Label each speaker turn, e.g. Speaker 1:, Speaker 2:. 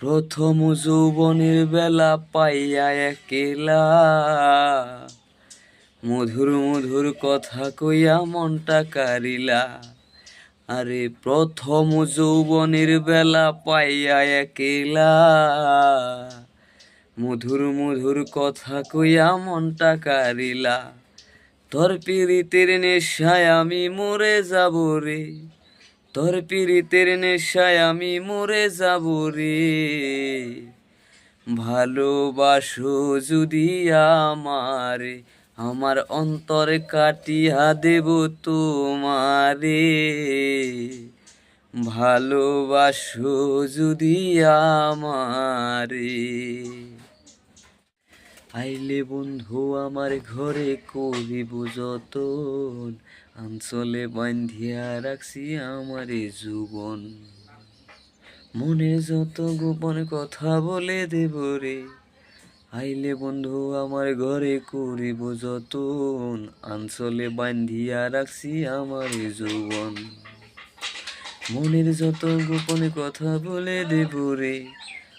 Speaker 1: প্রথম যৌবনের বেলা পাইয়া একেলা। মধুর মধুর কথা কইয়া মনটা কারিলা। আরে প্রথম যৌবনের বেলা পাইয়া একেলা। মধুর মধুর কথা কইয়া মনটা কারিলা। তোর পীড়িতের নেশায় আমি মরে যাব রে। তোর পীড়িতের নেশায় আমি মরে যাব রে। ভালোবাসো যদি আমারে, আমার অন্তরে কাটিয়া দেব তোমারে। ভালোবাসো যদি আমারে। আইলে বন্ধু, আমার ঘরে করিব যতন। আঞ্চলে বান্ধিয়া রাখছি আমারে যুবন। মনে যত গোপন কথা বলে দেব রে। আইলে বন্ধু, আমার ঘরে করিব যতন। আঞ্চলে বান্ধিয়া রাখছি আমারে যৌবন। মনের যত গোপন কথা বলে দেব রে।